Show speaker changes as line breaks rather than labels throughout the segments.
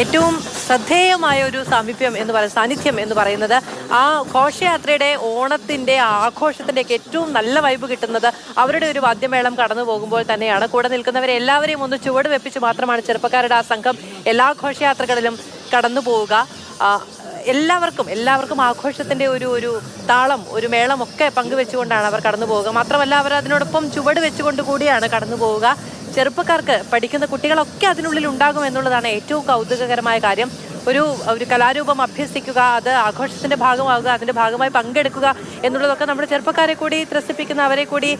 ഏറ്റവും ശ്രദ്ധേയമായ ഒരു സാമീപ്യം എന്ന് പറയുന്നത് സാന്നിധ്യം എന്ന് പറയുന്നത് ആ ഘോഷയാത്രയുടെ ഓണത്തിന്റെ ആഘോഷത്തിന്റെ ഒക്കെ ഏറ്റവും നല്ല വൈബ് കിട്ടുന്നത് അവരുടെ ഒരു വാദ്യമേളം കടന്നു പോകുമ്പോൾ തന്നെയാണ്. കൂടെ നിൽക്കുന്നവരെ എല്ലാവരെയും ഒന്ന് ചുവട് വെപ്പിച്ച് മാത്രമാണ് ചെറുപ്പക്കാരുടെ ആ സംഘം എല്ലാ ഘോഷയാത്രകളിലും കടന്നു പോവുക. എല്ലാവർക്കും എല്ലാവർക്കും ആഘോഷത്തിന്റെ ഒരു ഒരു താളം ഒരു മേളം ഒക്കെ പങ്കുവെച്ചുകൊണ്ടാണ് അവർ കടന്നു പോവുക. മാത്രമല്ല അവർ അതിനോടൊപ്പം ചുവട് വെച്ചുകൊണ്ട് കൂടിയാണ് കടന്നു പോവുക. ചെറുപ്പക്കാർക്ക് പഠിക്കുന്ന കുട്ടികളൊക്കെ അതിനുള്ളിൽ ഉണ്ടാകും എന്നുള്ളതാണ് ഏറ്റവും കൗതുകകരമായ കാര്യം. ഒരു ഒരു കലാരൂപം അഭ്യസിക്കുക അത് ആഘോഷത്തിന്റെ ഭാഗമാവുക അതിന്റെ ഭാഗമായി പങ്കെടുക്കുക എന്നുള്ളതൊക്കെ നമ്മുടെ ചെറുപ്പക്കാരെ കൂടി ത്രസിപ്പിക്കുന്ന അവരെ കൂടി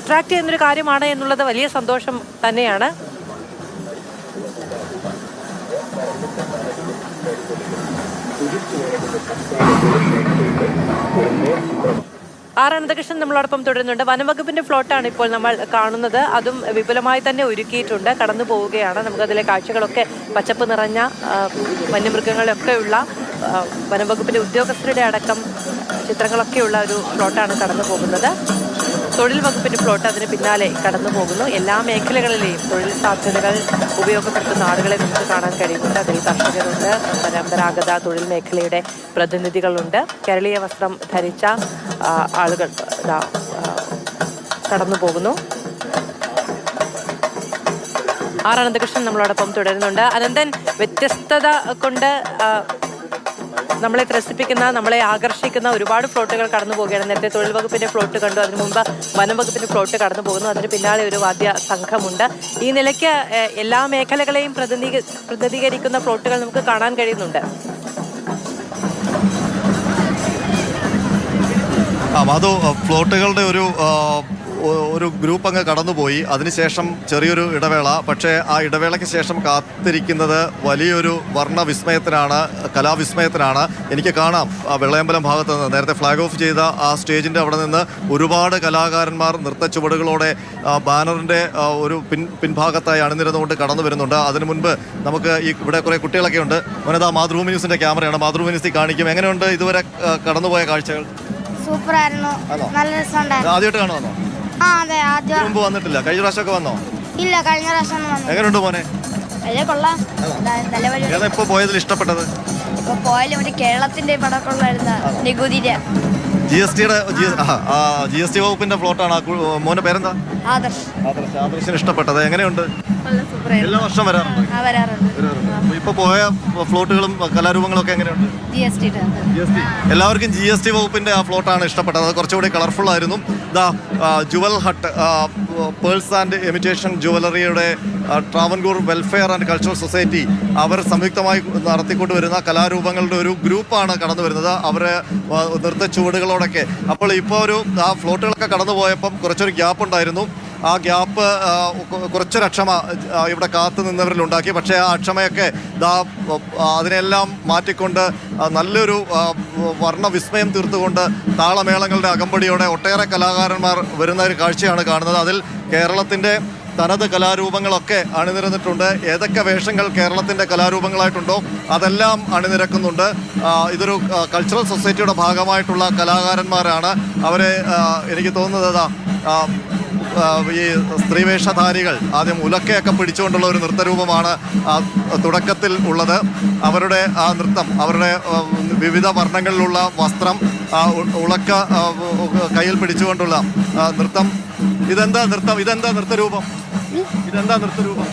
അട്രാക്ട് ചെയ്യുന്നൊരു കാര്യമാണ് എന്നുള്ളത് വലിയ സന്തോഷം തന്നെയാണ്. ആർ അനന്തകൃഷ്ണൻ നമ്മളോടൊപ്പം തുടരുന്നുണ്ട്. വനംവകുപ്പിന്റെ ഫ്ലോട്ടാണ് ഇപ്പോൾ നമ്മൾ കാണുന്നത്. അതും വിപുലമായി തന്നെ ഒരുക്കിയിട്ടുണ്ട്. കടന്നു പോവുകയാണ്. നമുക്കതിലെ കാഴ്ചകളൊക്കെ പച്ചപ്പ് നിറഞ്ഞ വന്യമൃഗങ്ങളൊക്കെയുള്ള വനംവകുപ്പിന്റെ ഉദ്യോഗസ്ഥരുടെ അടക്കം ചിത്രങ്ങളൊക്കെയുള്ള ഒരു ഫ്ലോട്ടാണ് കടന്നു പോകുന്നത്. തൊഴിൽ വകുപ്പിന്റെ പ്ലോട്ട് അതിന് പിന്നാലെ കടന്നു പോകുന്നു. എല്ലാ മേഖലകളിലെയും തൊഴിൽ സാധ്യതകൾ ഉപയോഗപ്പെടുത്തുന്ന ആളുകളെ നമുക്ക് കാണാൻ കഴിയുന്നുണ്ട്. അതിൽ കർഷകരുണ്ട് പരമ്പരാഗത തൊഴിൽ മേഖലയുടെ പ്രതിനിധികളുണ്ട്. കേരളീയ വസ്ത്രം ധരിച്ച ആളുകൾ കടന്നു പോകുന്നു. ആർ അനന്തകൃഷ്ണൻ നമ്മളോടൊപ്പം തുടരുന്നുണ്ട്. അനന്തൻ വ്യത്യസ്തത കൊണ്ട് നമ്മളെ ത്രസിപ്പിക്കുന്ന നമ്മളെ ആകർഷിക്കുന്ന ഒരുപാട് ഫ്ലോട്ടുകൾ കടന്നു പോവുകയാണ്. നേരത്തെ തൊഴിൽ വകുപ്പിന്റെ ഫ്ലോട്ട് കണ്ടു അതിനു മുമ്പ് വനം വകുപ്പിന്റെ ഫ്ലോട്ട് കടന്നു പോകുന്നു അതിന് പിന്നാലെ ഒരു വാദ്യ സംഘമുണ്ട്. ഈ നിലയ്ക്ക് എല്ലാ മേഖലകളെയും പ്രതിനിധീ പ്രതിനിധീകരിക്കുന്ന ഫ്ലോട്ടുകൾ നമുക്ക് കാണാൻ കഴിയുന്നുണ്ട്.
ഫ്ലോട്ടുകളുടെ ഒരു ഒരു ഗ്രൂപ്പ് അങ്ങ് കടന്നുപോയി. അതിനുശേഷം ചെറിയൊരു ഇടവേള. പക്ഷേ ആ ഇടവേളയ്ക്ക് ശേഷം കാത്തിരിക്കുന്നത് വലിയൊരു വർണ വിസ്മയത്തിനാണ് കലാവിസ്മയത്തിനാണ്. എനിക്ക് കാണാം ആ വെള്ളയമ്പലം ഭാഗത്ത് നിന്ന്. നേരത്തെ ഫ്ലാഗ് ഓഫ് ചെയ്ത ആ സ്റ്റേജിന്റെ അവിടെ നിന്ന് ഒരുപാട് കലാകാരന്മാർ നൃത്ത ചുവടുകളോടെ ആ, ബാനറിന്റെ ഒരു പിൻ പിൻഭാഗത്തായി അണിനിരുന്നുകൊണ്ട് കടന്നു വരുന്നുണ്ട്. അതിനു മുൻപ് നമുക്ക് ഈ ഇവിടെ കുറേ കുട്ടികളൊക്കെ ഉണ്ട്. വനിതാ മാതൃഭൂമി ന്യൂസിന്റെ ക്യാമറയാണ്. മാതൃഭൂമി ന്യൂസിൽ കാണിക്കും. എങ്ങനെയുണ്ട് ഇതുവരെ കടന്നുപോയ കാഴ്ചകൾ?
സൂപ്പറായിരുന്നു. നല്ല രസമുണ്ടായിരുന്നു.
ആദ്യമായിട്ട് കാണുവാന്നോ?
ആ അതെ ആദ്യം
മുമ്പ് വന്നിട്ടില്ല. കഴിഞ്ഞ പ്രാവശ്യമൊക്കെ വന്നോ?
ഇല്ല കഴിഞ്ഞ പ്രാവശ്യം ഒന്നും വന്നു
എങ്ങനെയുണ്ട് മോനെ?
വലിയ കൊള്ളാം. നല്ല വഴി
ഏതാ ഇപ്പൊ പോയതിൽ ഇഷ്ടപ്പെട്ടത്?
ഇപ്പൊ പോയാലും ഒരു കേരളത്തിന്റെ പടക്കമുള്ളായിരുന്ന നികുതിയുടെ.
ജി എസ് ടിയുടെ ജി എസ് ടി വകുപ്പിന്റെ കു- മോന്റെ പേരെന്താ?
ആദർശ്.
ആദർശ്. ആദർശിന് ഇഷ്ടപ്പെട്ടത്. എങ്ങനെയുണ്ട്? എല്ലാ വർഷം വരാറുണ്ട്? ഇപ്പൊ പോയ ഫ്ലോട്ടുകളും കലാരൂപങ്ങളും ഒക്കെ എങ്ങനെയുണ്ട് എല്ലാവർക്കും ജി എസ് ടി വകുപ്പിന്റെ ആ ഫ്ലോട്ടാണ് ഇഷ്ടപ്പെട്ടത്. അത് കുറച്ചുകൂടി കളർഫുൾ ആയിരുന്നു. ഇതാ jewel hut pearls and imitation ജുവലറിയുടെ Travancore welfare and cultural society അവർ സംയുക്തമായി നടത്തിക്കൊണ്ടുവരുന്ന കലാരൂപങ്ങളുടെ ഒരു ഗ്രൂപ്പാണ് കടന്നു വരുന്നത് അവർ നൃത്ത ചുവടുകളോടൊക്കെ അപ്പോൾ ഇപ്പോൾ ഒരു ആ ഫ്ലോട്ടുകളൊക്കെ കടന്നു പോയപ്പം കുറച്ചൊരു ഗ്യാപ്പ് ഉണ്ടായിരുന്നു. ആ ഗ്യാപ്പ് കുറച്ചൊരു അക്ഷമ ഇവിടെ കാത്തു നിന്നവരിലുണ്ടാക്കി പക്ഷേ ആ അക്ഷമയൊക്കെ ദാ അതിനെല്ലാം മാറ്റിക്കൊണ്ട് നല്ലൊരു വർണവിസ്മയം വർണ തീർത്തുകൊണ്ട് താളമേളങ്ങളുടെ അകമ്പടിയോടെ ഒട്ടേറെ കലാകാരന്മാർ വരുന്ന ഒരു കാഴ്ചയാണ് കാണുന്നത്. അതിൽ കേരളത്തിന്റെ തനത് കലാരൂപങ്ങളൊക്കെ അണിനിരന്നിട്ടുണ്ട്. ഏതൊക്കെ വേഷങ്ങൾ കേരളത്തിന്റെ കലാരൂപങ്ങളായിട്ടുണ്ടോ അതെല്ലാം അണിനിരക്കുന്നുണ്ട്. ഇതൊരു കൾച്ചറൽ സൊസൈറ്റിയുടെ ഭാഗമായിട്ടുള്ള കലാകാരന്മാരാണ്. അവരെ എനിക്ക് തോന്നുന്നത് ആ, ഈ സ്ത്രീവേഷധാരികൾ ആദ്യം ഉലക്കയൊക്കെ പിടിച്ചുകൊണ്ടുള്ള ഒരു നൃത്തരൂപമാണ് തുടക്കത്തിൽ ഉള്ളത്. അവരുടെ ആ നൃത്തം അവരുടെ വിവിധ വർണങ്ങളിലുള്ള വസ്ത്രം ഉളക്ക കയ്യിൽ പിടിച്ചുകൊണ്ടുള്ള നൃത്തം. ഇതെന്താ നൃത്തം? ഇതെന്താ നൃത്തരൂപം? ഇതെന്താ നൃത്തരൂപം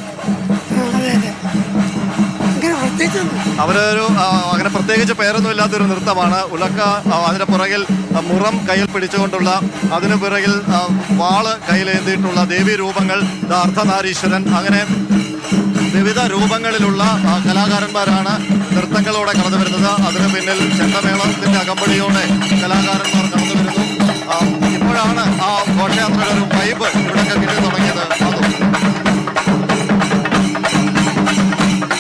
അവരൊരു അങ്ങനെ പ്രത്യേകിച്ച് പേരൊന്നും ഇല്ലാത്തൊരു നൃത്തമാണ്. ഉലക്ക അതിന്റെ പുറകിൽ മുറം കയ്യിൽ പിടിച്ചുകൊണ്ടുള്ള അതിനു പിറകിൽ വാൾ കയ്യിലേന്തിയിട്ടുള്ള ദേവീ രൂപങ്ങൾ അർദ്ധനാരീശ്വരൻ. അങ്ങനെ വിവിധ രൂപങ്ങളിലുള്ള കലാകാരന്മാരാണ് നൃത്തങ്ങളോടെ കടന്നു വരുന്നത് അതിന് പിന്നിൽ ചെണ്ടമേളത്തിന്റെ അകമ്പടിയോടെ കലാകാരന്മാർ